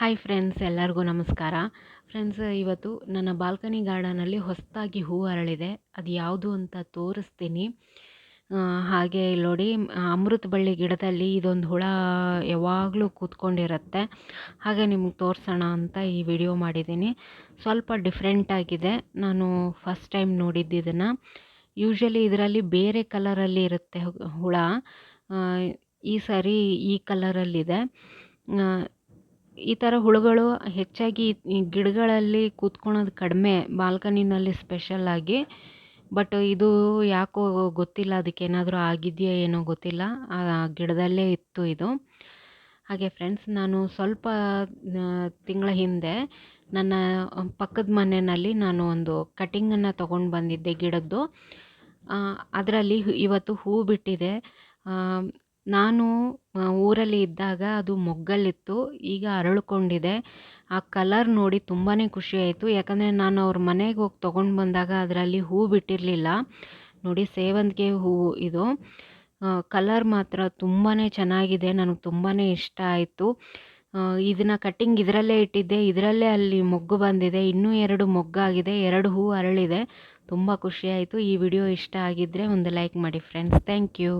Hi friends ಎಲ್ಲರಿಗೂ ನಮಸ್ಕಾರ. Friends ಇವತ್ತು ನನ್ನ ಬಾಲ್ಕನಿ ಗಾರ್ಡನಲ್ಲಿ ಹೊಸದಾಗಿ ಹೂ ಅರಳಿದೆ. ಅದು ಯಾವುದು ಅಂತ ತೋರಿಸ್ತೀನಿ. ಹಾಗೆ ಇಲ್ಲಿ ನೋಡಿ, ಅಮೃತ ಬಳ್ಳಿ ಗಿಡದಲ್ಲಿ ಇದೊಂದು ಹುಳ ಯಾವಾಗಲೂ ಕೂತ್ಕೊಂಡಿರುತ್ತೆ. ಹಾಗೆ ನಿಮ್ಗೆ ತೋರಿಸೋಣ ಅಂತ ಈ ವಿಡಿಯೋ ಮಾಡಿದ್ದೀನಿ. ಸ್ವಲ್ಪ ಡಿಫ್ರೆಂಟ್ ಆಗಿದೆ. ನಾನು ಫಸ್ಟ್ ಟೈಮ್ ನೋಡಿದ್ದು ಇದನ್ನು. ಯೂಶ್ವಲಿ ಇದರಲ್ಲಿ ಬೇರೆ ಕಲರಲ್ಲಿ ಇರುತ್ತೆ ಹುಳ. ಈ ಸಾರಿ ಈ ಕಲರಲ್ಲಿದೆ ಈ ಥರ ಹುಳುಗಳು ಹೆಚ್ಚಾಗಿ ಗಿಡಗಳಲ್ಲಿ ಕೂತ್ಕೊಳೋದು ಕಡಿಮೆ, ಬಾಲ್ಕನಿನಲ್ಲಿ ಸ್ಪೆಷಲ್ ಆಗಿ. ಬಟ್ ಇದು ಯಾಕೋ ಗೊತ್ತಿಲ್ಲ, ಅದಕ್ಕೆ ಏನಾದರೂ ಆಗಿದೆಯಾ ಏನೋ ಗೊತ್ತಿಲ್ಲ. ಆ ಗಿಡದಲ್ಲೇ ಇತ್ತು ಇದು. ಹಾಗೆ ಫ್ರೆಂಡ್ಸ್ ನಾನು ಸ್ವಲ್ಪ ತಿಂಗಳ ಹಿಂದೆ ನನ್ನ ಪಕ್ಕದ ಮನೆಯಲ್ಲಿ ನಾನು ಒಂದು ಕಟಿಂಗನ್ನು ತೊಗೊಂಡು ಬಂದಿದ್ದೆ ಗಿಡದ್ದು. ಅದರಲ್ಲಿ ಇವತ್ತು ಹೂ ಬಿಟ್ಟಿದೆ. ನಾನು ಊರಲ್ಲಿ ಇದ್ದಾಗ ಅದು ಮೊಗ್ಗಲ್ಲಿತ್ತು, ಈಗ ಅರಳಿಕೊಂಡಿದೆ. ಆ ಕಲರ್ ನೋಡಿ ತುಂಬಾ ಖುಷಿ ಆಯಿತು ಯಾಕಂದರೆ ನಾನು ಅವ್ರ ಮನೆಗೆ ಹೋಗಿ ತೊಗೊಂಡು ಬಂದಾಗ ಅದರಲ್ಲಿ ಹೂ ಬಿಟ್ಟಿರಲಿಲ್ಲ. ನೋಡಿ ಸೇವಂತಿಗೆ ಹೂವು ಇದು. ಕಲರ್ ಮಾತ್ರ ತುಂಬಾ ಚೆನ್ನಾಗಿದೆ, ನನಗೆ ತುಂಬಾ ಇಷ್ಟ ಆಯಿತು. ಇದನ್ನು ಕಟ್ಟಿಂಗ್ ಇದರಲ್ಲೇ ಇಟ್ಟಿದ್ದೆ. ಇದರಲ್ಲೇ ಅಲ್ಲಿ ಮೊಗ್ಗು ಬಂದಿದೆ. ಇನ್ನೂ ಎರಡು ಮೊಗ್ಗಾಗಿದೆ. ಎರಡು ಹೂ ಅರಳಿದೆ. ತುಂಬ ಖುಷಿ ಆಯಿತು ಈ ವಿಡಿಯೋ ಇಷ್ಟ ಆಗಿದ್ದರೆ ಒಂದು ಲೈಕ್ ಮಾಡಿ ಫ್ರೆಂಡ್ಸ್ ಥ್ಯಾಂಕ್ ಯು